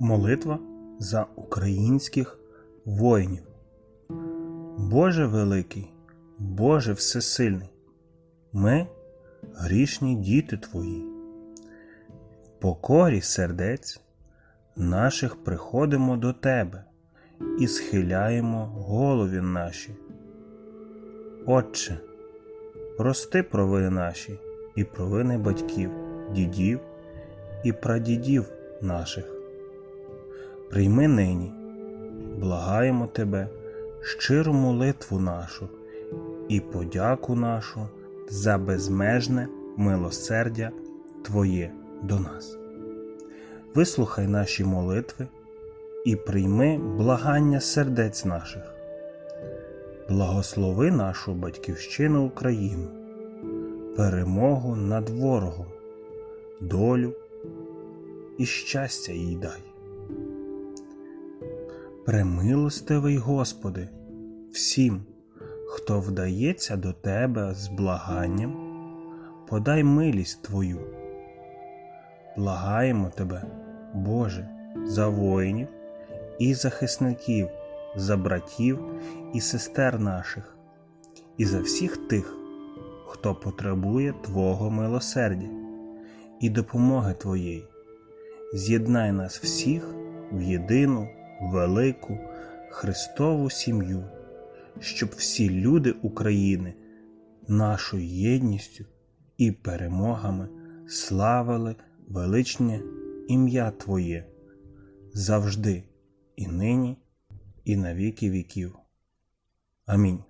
Молитва за українських воїнів. Боже великий, Боже всесильний, ми грішні діти Твої. В покорі сердець наших приходимо до Тебе і схиляємо голові наші. Отче, прости провини наші і провини батьків, дідів і прадідів наших. Прийми нині, благаємо Тебе, щиру молитву нашу і подяку нашу за безмежне милосердя Твоє до нас. Вислухай наші молитви і прийми благання сердець наших. Благослови нашу батьківщину Україну, перемогу над ворогом, долю і щастя їй дай. Премилостивий Господи, всім, хто вдається до Тебе з благанням, подай милість Твою. Благаємо Тебе, Боже, за воїнів і захисників, за братів і сестер наших, і за всіх тих, хто потребує Твого милосердя і допомоги Твоєї. З'єднай нас всіх в єдину, велику Христову сім'ю, щоб всі люди України нашою єдністю і перемогами славили величне ім'я Твоє завжди і нині, і на віки віків. Амінь.